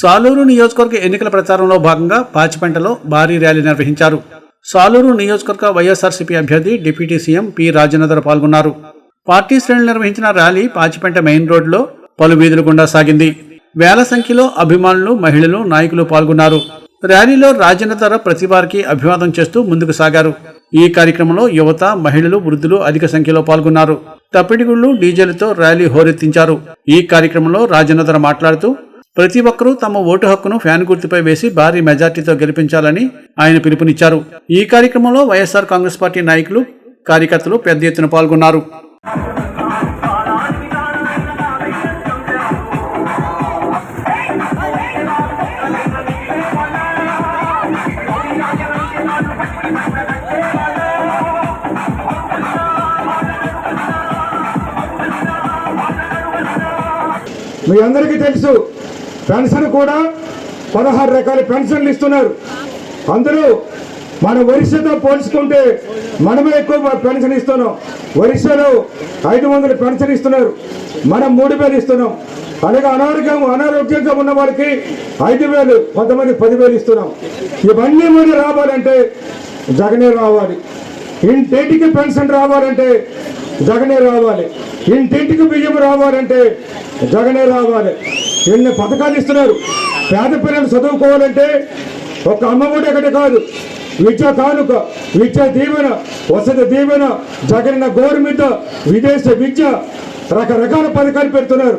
సాలూరు నియోజకవర్గ ఎన్నికల ప్రచారంలో భాగంగా పాచిపెంటలో భారీ ర్యాలీ నిర్వహించారు. సాలూరు నియోజకవర్గ వైఎస్ఆర్సీపీ అభ్యర్థి డిప్యూటీ సీఎం పి రాజేందర్ పాల్గొన్నారు. పార్టీ శ్రేణులు నిర్వహించిన ర్యాలీ పాచిపెంట మెయిన్ రోడ్లో పలు వీధులు గుండా సాగింది. వేల సంఖ్యలో అభిమానులు మహిళలు నాయకులు పాల్గొన్నారు. ర్యాలీలో రాజేంద్ర ప్రతి వారికి అభివాదం చేస్తూ ముందుకు సాగారు. ఈ కార్యక్రమంలో యువత మహిళలు వృద్ధులు అధిక సంఖ్యలో పాల్గొన్నారు. తప్పిడిగుళ్ళు డీజేలతో ర్యాలీ హోరెత్తించారు. ఈ కార్యక్రమంలో రాజేంద్ర మాట్లాడుతూ ప్రతి ఒక్కరూ తమ ఓటు హక్కును ఫ్యాన్ గుర్తుపై వేసి భారీ మెజార్టీతో గెలిపించాలని ఆయన పిలుపునిచ్చారు. ఈ కార్యక్రమంలో వైఎస్ఆర్ కాంగ్రెస్ పార్టీ నాయకులు కార్యకర్తలు పెద్ద ఎత్తున పాల్గొన్నారు. మీ అందరికీ తెలుసు పెన్షన్ కూడా పదహారు రకాల పెన్షన్లు ఇస్తున్నారు. అందులో మన ఒరిస్సాతో పోల్చుకుంటే మనమే ఎక్కువ పెన్షన్ ఇస్తున్నాం. ఒరిస్సాలో ఐదు వందలు పెన్షన్ ఇస్తున్నారు. మనం మూడు వేలు ఇస్తున్నాం. అలాగే అనారోగ్యం అనారోగ్యంగా ఉన్న వారికి ఐదు వేలు కొంతమంది పదివేలు ఇస్తున్నాం. ఇవన్నీ మళ్ళీ రావాలంటే జగనే రావాలి. ఇంటింటికి పెన్షన్ రావాలంటే జగనే రావాలి. ఇంటింటికి బియ్యం రావాలంటే జగనే రావాలి. ఎన్ని పథకాలు ఇస్తున్నారు? పేద పిల్లలు చదువుకోవాలంటే ఒక అమ్మఒడి ఒకటి కాదు. విద్యా కానుక విద్యా దీవెన వసతి దీవెన జగనన్న గవర్నమెంట్ విదేశ విద్య రకరకాల పథకాలు పెడుతున్నారు.